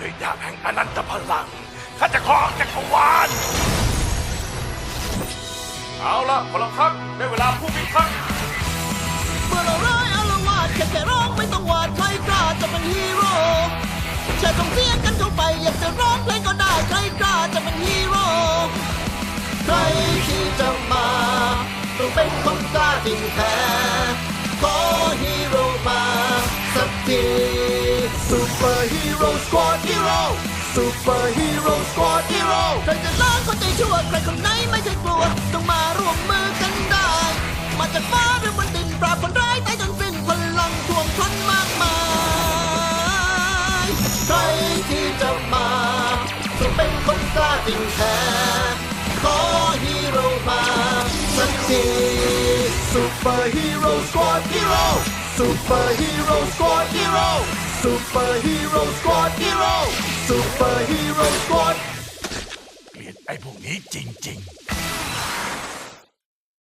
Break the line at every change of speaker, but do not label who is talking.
ด้วยดาบแห่งอนันตพลังข้าจะครองจักรวาล
เอาละพลังทักได้เวลาผู้พิทักษ์
เมื่อเราร้ายอารวาสแค่แค่ร้องไม่ต้องหวาดใครกล้าจะเป็นฮีโร่แค่ส่งเสียงกันเข้าไป อยากจะร้องเพลงก็ได้ใครกล้าจะเป็นฮีโร่ใครที่จะมาต้องเป็นคนกล้าจริงแท้ขอฮีโร่มาสักที ซูเปอร์ฮีโร่สควอตฮีโร่ซูเปอร์ฮีโร่สควอตฮีโร่ใครจะล้างคนใจชั่วใครคนไหนไม่เคยกลัว ต้องมาร่วมมือกันได้ มาจากฟ้าหรือบนดินปราบคนร้ายตายจนสิ้นพลังท่วมท้นมากมาย ใครที่จะมาต้องเป็นคนกล้าจริงแท้ขอฮีโร่มาสักทีซูเปูเปอร์ฮีโร่สควอตฮีโร่ซูเปอร์ฮีโร่สควอตฮีโร่ซูเปอร์ฮีโร่สควอต
เกลียดไอ้พวกนี้จริง ๆ